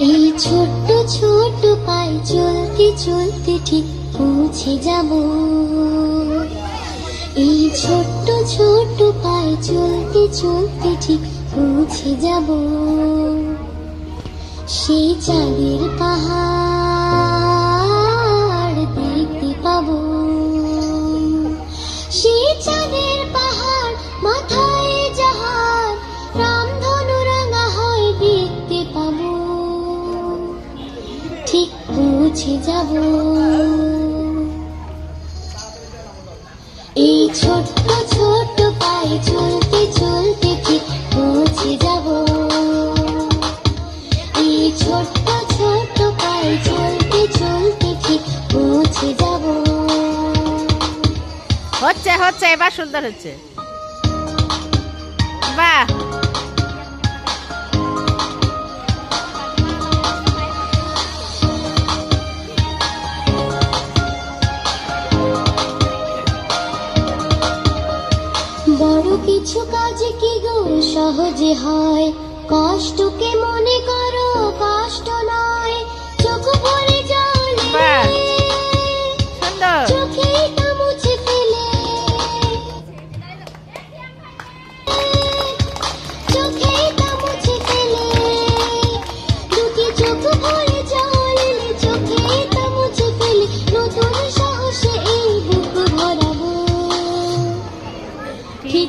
এই ছোট্ট ছোট্ট পায়ে চলতে চলতে ঠিক পৌঁছে যাব। এই ছোট্ট ছোট্ট পায়ে চলতে চলতে ঠিক পৌঁছে যাব। সেই চাঁদের পাহাড় ঠিক পৌঁছে যাব। এই ছোট্ট ছোট্ট পায়ে চলতে চলতে ঠিক পৌঁছে যাব। এই ছোট্ট ছোট্ট পায়ে চলতে চলতে ঠিক পৌঁছে যাব। হচ্ছে হচ্ছে, এবার সুন্দর হচ্ছে। কিছু কাজ কি গো? সহজে হয়। কষ্টকে মনে করো কষ্ট নয়। চোখ ভরে জলে। বাহ। সুন্দর চোখে মুছে ফেলে। চোখে মুছে ফেলে। দুটি চোখ ভরে জল। এলে চোখে তা মুছে ফেলে। নতুন সাহসে এই বুক ভরাবো। ঠিক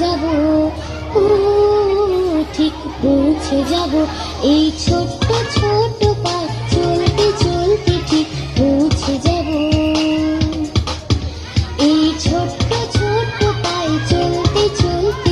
যাব। ঠিক পৌঁছে যাব। এই ছোট্ট ছোট পা চলতে চলতে ঠিক পৌঁছে যাব। এই ছোট্ট ছোট্ট পায়ে চলতে চলতে